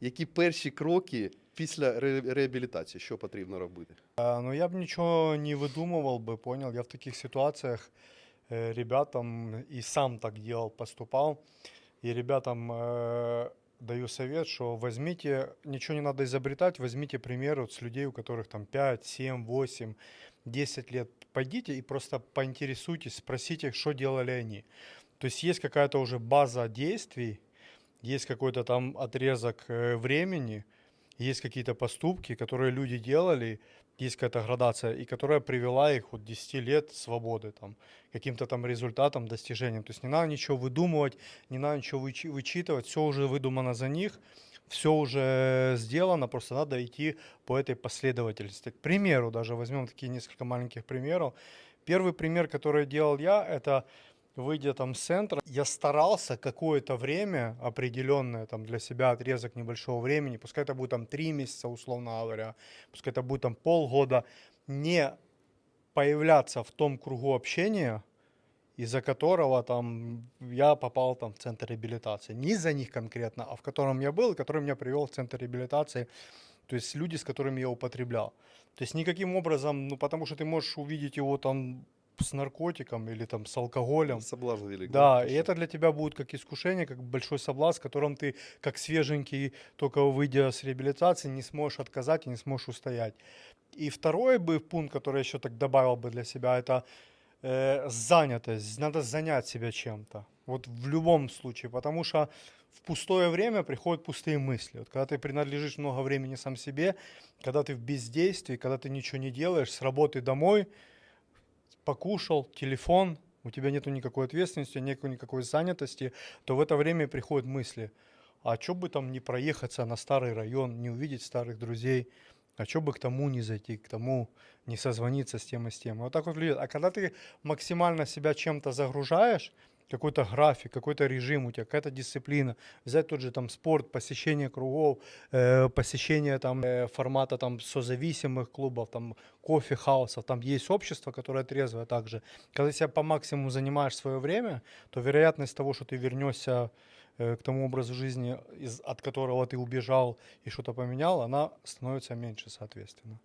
Які перші кроки після ре- реабілітації? Що потрібно робити? А, Ну, я бы ничего не выдумывал бы, понял. Я в таких ситуациях э, ребятам и сам так делал, поступал. И ребятам э, даю совет, что возьмите, ничего не надо изобретать, возьмите пример вот с людей, у которых там 5, 7, 8, 10 лет. Пойдите и просто поинтересуйтесь, спросите, что делали они. То есть есть какая-то уже база действий, есть какой-то там отрезок э, времени, есть какие-то поступки, которые люди делали, есть какая-то градация, и которая привела их вот 10 лет свободы, там, каким-то там результатам, достижениям. То есть не надо ничего выдумывать, не надо ничего вычи- вычитывать, все уже выдумано за них, все уже сделано, просто надо идти по этой последовательности. К примеру, даже возьмем такие несколько маленьких примеров. Первый пример, который делал я, это выйдя там с центра, я старался какое-то время определенное там для себя отрезок небольшого времени, пускай это будет там три месяца, условно говоря, пускай это будет там полгода, не появляться в том кругу общения, из-за которого там я попал там в центр реабилитации. Не из-за них конкретно, а в котором я был, который меня привел в центр реабилитации. То есть люди, с которыми я употреблял. То есть никаким образом, ну потому что ты можешь увидеть его там с наркотиком или там с алкоголем. Соблазн великий. Да, и это для тебя будет как искушение, как большой соблазн, в котором ты, как свеженький, только выйдя с реабилитации, не сможешь отказать и не сможешь устоять. И второй бы пункт, который я еще так добавил бы для себя, это э, занятость. Надо занять себя чем-то. Вот в любом случае, потому что в пустое время приходят пустые мысли. Вот когда ты принадлежишь много времени сам себе, когда ты в бездействии, когда ты ничего не делаешь, с работы домой, покушал, телефон, у тебя нету никакой ответственности, нету никакой занятости, то в это время приходят мысли, а что бы там не проехаться на старый район, не увидеть старых друзей, а что бы к тому не зайти, к тому не созвониться с тем и с тем. Вот так вот влияет. А когда ты максимально себя чем-то загружаешь, какой-то график, какой-то режим у тебя, какая-то дисциплина, взять тот же там спорт, посещение кругов, э, посещение там э, формата там созависимых клубов, там кофе хаусов, там есть общество, которое трезвое также. Когда ты себя по максимуму занимаешь свое время, то вероятность того, что ты вернешься э, к тому образу жизни, из, от которого ты убежал и что-то поменял, она становится меньше, соответственно.